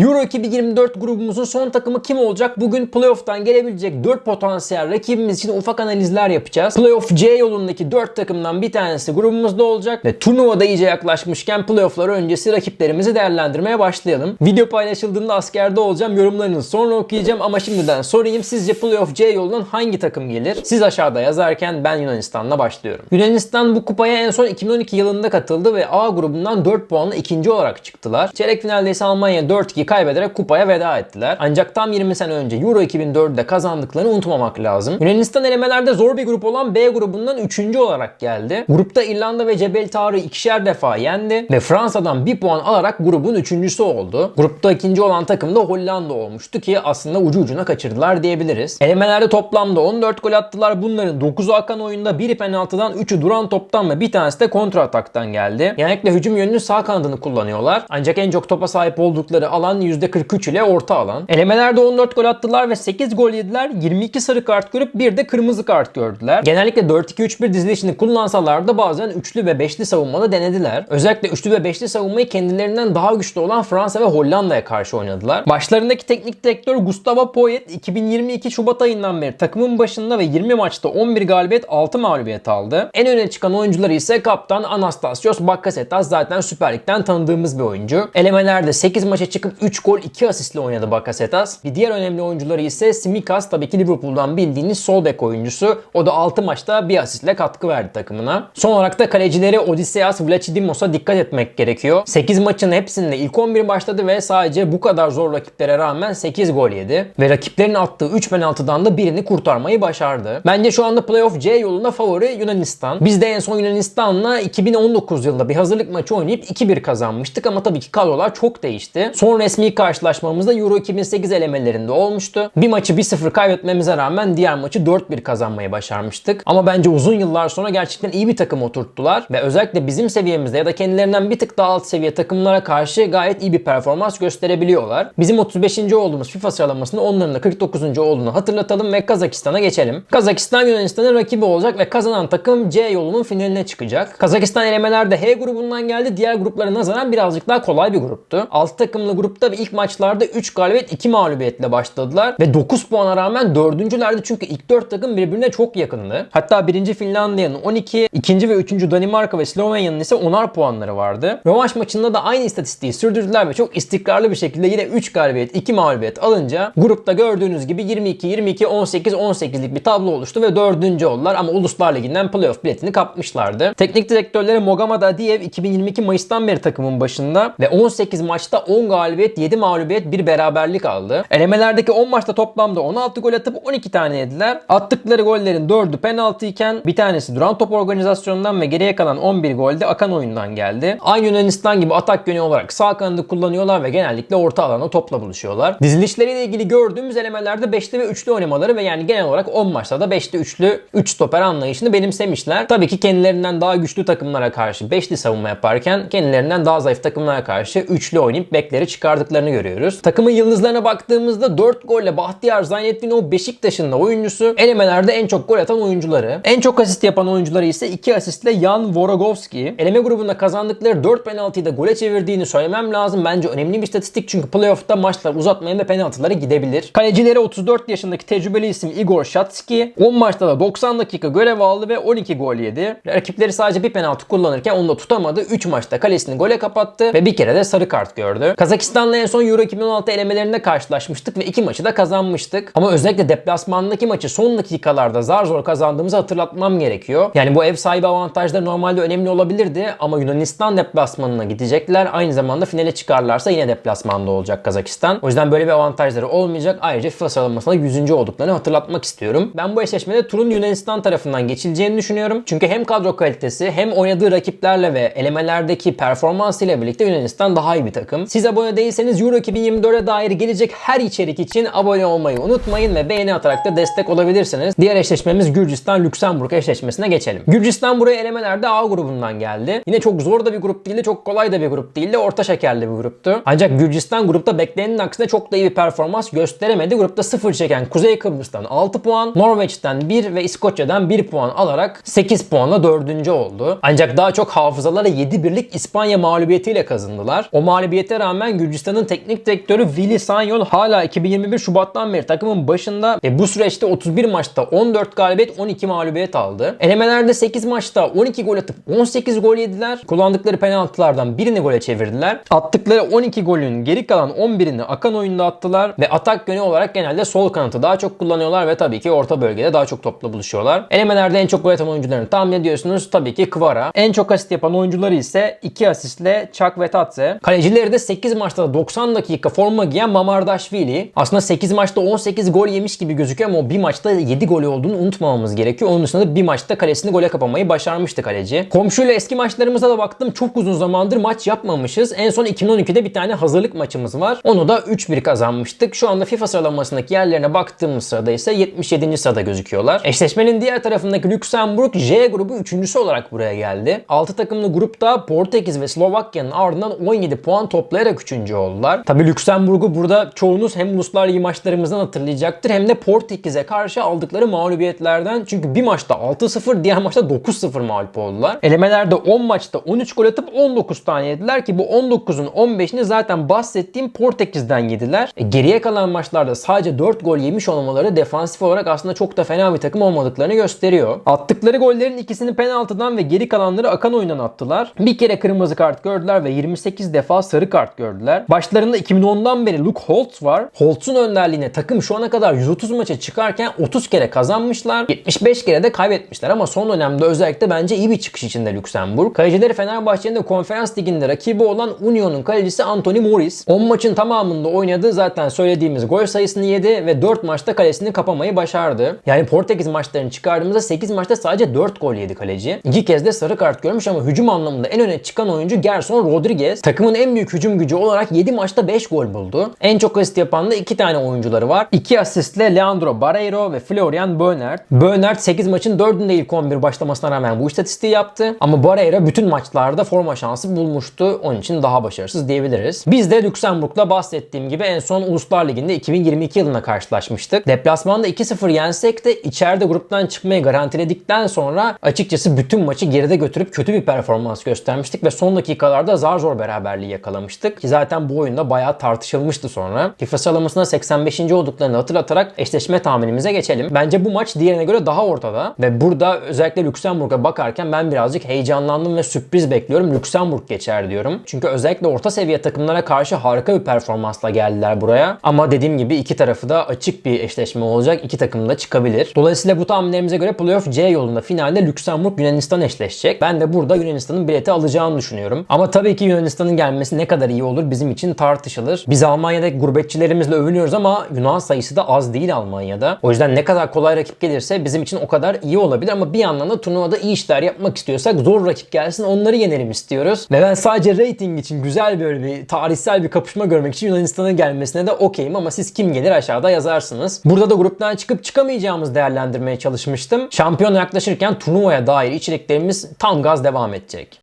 Euro 2024 grubumuzun son takımı kim olacak? Bugün playoff'tan gelebilecek 4 potansiyel rakibimiz için ufak analizler yapacağız. Playoff C yolundaki 4 takımdan bir tanesi grubumuzda olacak ve turnuvada iyice yaklaşmışken playoff'lar öncesi rakiplerimizi değerlendirmeye başlayalım. Video paylaşıldığında askerde olacağım. Yorumlarınızı sonra okuyacağım ama şimdiden sorayım. Sizce playoff C yolundan hangi takım gelir? Siz aşağıda yazarken ben Yunanistan'la başlıyorum. Yunanistan bu kupaya en son 2012 yılında katıldı ve A grubundan 4 puanla ikinci olarak çıktılar. Çeyrek finalde ise Almanya 4-2 kaybederek kupaya veda ettiler. Ancak tam 20 sene önce Euro 2004'de kazandıklarını unutmamak lazım. Yunanistan elemelerde zor bir grup olan B grubundan 3. olarak geldi. Grupta İrlanda ve Cebel Tarık'ı ikişer defa yendi ve Fransa'dan bir puan alarak grubun üçüncüsü oldu. Grupta ikinci olan takım da Hollanda olmuştu ki aslında ucu ucuna kaçırdılar diyebiliriz. Elemelerde toplamda 14 gol attılar. Bunların 9'u akan oyunda, biri penaltıdan, 3'ü duran toptan ve bir tanesi de kontra ataktan geldi. Genellikle hücum yönünün sağ kanadını kullanıyorlar. Ancak en çok topa sahip oldukları alan %43 ile orta alan. Elemelerde 14 gol attılar ve 8 gol yediler. 22 sarı kart görüp bir de kırmızı kart gördüler. Genellikle 4-2-3-1 dizilişini kullansalar da bazen üçlü ve beşli savunmada denediler. Özellikle üçlü ve beşli savunmayı kendilerinden daha güçlü olan Fransa ve Hollanda'ya karşı oynadılar. Başlarındaki teknik direktör Gustavo Poyet 2022 Şubat ayından beri takımın başında ve 20 maçta 11 galibiyet 6 mağlubiyet aldı. En öne çıkan oyuncuları ise kaptan Anastasios Bakasetas zaten Süper Lig'den tanıdığımız bir oyuncu. Elemelerde 8 maça çıkıp 3 gol 2 asistle oynadı Bakasetas. Bir diğer önemli oyuncuları ise Simikas tabii ki Liverpool'dan bildiğiniz sol bek oyuncusu. O da 6 maçta bir asistle katkı verdi takımına. Son olarak da kalecileri Odysseas Vlachidimos'a dikkat etmek gerekiyor. 8 maçın hepsinde ilk 11 başladı ve sadece bu kadar zor rakiplere rağmen 8 gol yedi. Ve rakiplerin attığı 3 penaltıdan da birini kurtarmayı başardı. Bence şu anda playoff C yolunda favori Yunanistan. Biz de en son Yunanistan'la 2019 yılında bir hazırlık maçı oynayıp 2-1 kazanmıştık ama tabii ki kadrolar çok değişti. Son resmi karşılaşmamızda Euro 2008 elemelerinde olmuştu. Bir maçı 1-0 kaybetmemize rağmen diğer maçı 4-1 kazanmayı başarmıştık. Ama bence uzun yıllar sonra gerçekten iyi bir takım oturttular ve özellikle bizim seviyemizde ya da kendilerinden bir tık daha alt seviye takımlara karşı gayet iyi bir performans gösterebiliyorlar. Bizim 35. olduğumuz FIFA sıralamasında onların da 49. olduğunu hatırlatalım ve Kazakistan'a geçelim. Kazakistan Yunanistan'ın rakibi olacak ve kazanan takım C yolunun finaline çıkacak. Kazakistan elemelerde H grubundan geldi. Diğer gruplara nazaran birazcık daha kolay bir gruptu. 6 takımlı grupta ve ilk maçlarda 3 galibiyet 2 mağlubiyetle başladılar ve 9 puana rağmen dördüncülerdi çünkü ilk 4 takım birbirine çok yakındı. Hatta 1. Finlandiya'nın 12, 2. ve 3. Danimarka ve Slovenya'nın ise 10'ar puanları vardı. Rövanş maçında da aynı istatistiği sürdürdüler ve çok istikrarlı bir şekilde yine 3 galibiyet 2 mağlubiyet alınca grupta gördüğünüz gibi 22 22 18 18'lik bir tablo oluştu ve dördüncü oldular ama Uluslar Ligi'nden playoff biletini kapmışlardı. Teknik direktörleri Mogamad Adiyev 2022 Mayıs'tan beri takımın başında ve 18 maçta 10 galibiyet 7 mağlubiyet bir beraberlik aldı. Elemelerdeki 10 maçta toplamda 16 gol atıp 12 tane yediler. Attıkları gollerin 4'ü penaltı iken bir tanesi duran top organizasyonundan ve geriye kalan 11 gol de akan oyundan geldi. Aynı Yunanistan gibi atak yönü olarak sağ kanadı kullanıyorlar ve genellikle orta alana topla buluşuyorlar. Dizilişleriyle ilgili gördüğümüz elemelerde 5'li ve 3'lü oynamaları ve yani genel olarak 10 maçta da 5'li 3'lü 3 stoper anlayışını benimsemişler. Tabii ki kendilerinden daha güçlü takımlara karşı 5'li savunma yaparken kendilerinden daha zayıf takımlara karşı 3'lü oynayıp bekleri çıkardıklarını görüyoruz. Takımın yıldızlarına baktığımızda 4 golle Bahtiyar Zaynettinov Beşiktaş'ın da oyuncusu. Elemelerde en çok gol atan oyuncuları. En çok asist yapan oyuncuları ise 2 asistle Jan Vorogovski. Eleme grubunda kazandıkları 4 penaltıyı da gole çevirdiğini söylemem lazım. Bence önemli bir istatistik çünkü playoff'ta maçlar uzatmaya ve penaltılara gidebilir. Kalecileri 34 yaşındaki tecrübeli isim Igor Shatski. 10 maçta da 90 dakika görev aldı ve 12 gol yedi. Rakipleri sadece bir penaltı kullanırken onu da tutamadı. 3 maçta kalesini gole kapattı ve bir kere de sarı kart gördü. Kazakistan'la en son Euro 2016 elemelerinde karşılaşmıştık ve iki maçı da kazanmıştık. Ama özellikle deplasmandaki maçı son dakikalarda zar zor kazandığımızı hatırlatmam gerekiyor. Yani bu ev sahibi avantajları normalde önemli olabilirdi ama Yunanistan deplasmanına gidecekler. Aynı zamanda finale çıkarlarsa yine deplasmanda olacak Kazakistan. O yüzden böyle bir avantajları olmayacak. Ayrıca FIFA sıralamasında 100. olduklarını hatırlatmak istiyorum. Ben bu eşleşmede turun Yunanistan tarafından geçileceğini düşünüyorum. Çünkü hem kadro kalitesi hem oynadığı rakiplerle ve elemelerdeki performansıyla birlikte Yunanistan daha iyi bir takım. Siz abone değilseniz Euro 2024'e dair gelecek her içerik için abone olmayı unutmayın ve beğeni atarak da destek olabilirsiniz. Diğer eşleşmemiz Gürcistan-Lüksemburg eşleşmesine geçelim. Gürcistan buraya elemelerde A grubundan geldi. Yine çok zor da bir grup değildi, çok kolay da bir grup değildi, orta şekerli bir gruptu. Ancak Gürcistan grupta beklenenin aksine çok da iyi bir performans gösteremedi. Grupta 0 çeken Kuzey Kıbrıs'tan 6 puan, Norveç'ten 1 ve İskoçya'dan 1 puan alarak 8 puanla 4. oldu. Ancak daha çok hafızalara 7 birlik İspanya mağlubiyetiyle kazandılar. O mağlubiyete rağmen Gürcistan Yunanistan'ın teknik direktörü Vili Sanyol hala 2021 Şubat'tan beri takımın başında ve bu süreçte 31 maçta 14 galibiyet 12 mağlubiyet aldı. Elemelerde 8 maçta 12 gol atıp 18 gol yediler. Kullandıkları penaltılardan birini gole çevirdiler. Attıkları 12 golün geri kalan 11'ini akan oyunda attılar ve atak yönü olarak genelde sol kanatı daha çok kullanıyorlar ve tabii ki orta bölgede daha çok topla buluşuyorlar. Elemelerde en çok gol atan oyuncularını tahmin ediyorsunuz. Tabii ki Kvara. En çok asist yapan oyuncuları ise 2 asistle Çak ve Tatse. Kalecileri de 8 maçta 90 dakika forma giyen Mamardashvili. Aslında 8 maçta 18 gol yemiş gibi gözüküyor ama o bir maçta 7 golü olduğunu unutmamamız gerekiyor. Onun dışında bir maçta kalesini gole kapamayı başarmıştı kaleci. Komşuyla eski maçlarımıza da baktım. Çok uzun zamandır maç yapmamışız. En son 2012'de bir tane hazırlık maçımız var. Onu da 3-1 kazanmıştık. Şu anda FIFA sıralamasındaki yerlerine baktığımız sırada ise 77. sırada gözüküyorlar. Eşleşmenin diğer tarafındaki Lüksemburg J grubu 3. olarak buraya geldi. 6 takımlı grupta Portekiz ve Slovakya'nın ardından 17 puan toplayarak 3. oldular. Tabi Lüksemburg'u burada çoğunuz hem Uluslar Ligi maçlarımızdan hatırlayacaktır hem de Portekiz'e karşı aldıkları mağlubiyetlerden. Çünkü bir maçta 6-0 diğer maçta 9-0 mağlup oldular. Elemelerde 10 maçta 13 gol atıp 19 tane yediler ki bu 19'un 15'ini zaten bahsettiğim Portekiz'den yediler. E, geriye kalan maçlarda sadece 4 gol yemiş olmaları defansif olarak aslında çok da fena bir takım olmadıklarını gösteriyor. Attıkları gollerin ikisini penaltıdan ve geri kalanları akan oyundan attılar. Bir kere kırmızı kart gördüler ve 28 defa sarı kart gördüler. Başlarında 2010'dan beri Luke Holtz var. Holtz'un önderliğine takım şu ana kadar 130 maça çıkarken 30 kere kazanmışlar. 75 kere de kaybetmişler ama son dönemde özellikle bence iyi bir çıkış içinde Lüksemburg. Kalecileri Fenerbahçe'nin de konferans liginde rakibi olan Union'un kalecisi Anthony Morris. 10 maçın tamamında oynadı. Zaten söylediğimiz gol sayısını yedi ve 4 maçta kalesini kapamayı başardı. Yani Portekiz maçlarını çıkardığımızda 8 maçta sadece 4 gol yedi kaleci. 2 kez de sarı kart görmüş ama hücum anlamında en öne çıkan oyuncu Gerson Rodriguez. Takımın en büyük hücum gücü olarak 7 maçta 5 gol buldu. En çok asist yapan da 2 tane oyuncuları var. 2 asistle Leandro Barreiro ve Florian Böhnert. Böhnert 8 maçın 4'ünde ilk 11 başlamasına rağmen bu istatistiği yaptı. Ama Barreiro bütün maçlarda forma şansı bulmuştu. Onun için daha başarısız diyebiliriz. Biz de Lüksemburg'la bahsettiğim gibi en son Uluslar Ligi'nde 2022 yılında karşılaşmıştık. Deplasmanda 2-0 yensek de içeride gruptan çıkmayı garantiledikten sonra açıkçası bütün maçı geride götürüp kötü bir performans göstermiştik ve son dakikalarda zar zor beraberliği yakalamıştık. Ki zaten bu oyunda bayağı tartışılmıştı sonra. FIFA sıralamasında 85. olduklarını hatırlatarak eşleşme tahminimize geçelim. Bence bu maç diğerine göre daha ortada ve burada özellikle Lüksemburg'a bakarken ben birazcık heyecanlandım ve sürpriz bekliyorum. Lüksemburg geçer diyorum. Çünkü özellikle orta seviye takımlara karşı harika bir performansla geldiler buraya. Ama dediğim gibi iki tarafı da açık bir eşleşme olacak. İki takım da çıkabilir. Dolayısıyla bu tahminlerimize göre Playoff C yolunda finalde Lüksemburg Yunanistan eşleşecek. Ben de burada Yunanistan'ın bileti alacağını düşünüyorum. Ama tabii ki Yunanistan'ın gelmesi ne kadar iyi olur bizim için tartışılır. Biz Almanya'daki gurbetçilerimizle övünüyoruz ama Yunan sayısı da az değil Almanya'da. O yüzden ne kadar kolay rakip gelirse bizim için o kadar iyi olabilir ama bir yandan da turnuvada iyi işler yapmak istiyorsak zor rakip gelsin onları yenelim istiyoruz. Ve ben sadece rating için güzel böyle bir tarihsel bir kapışma görmek için Yunanistan'ın gelmesine de okeyim ama siz kim gelir aşağıda yazarsınız. Burada da gruptan çıkıp çıkamayacağımız değerlendirmeye çalışmıştım. Şampiyon yaklaşırken turnuvaya dair içeriklerimiz tam gaz devam edecek.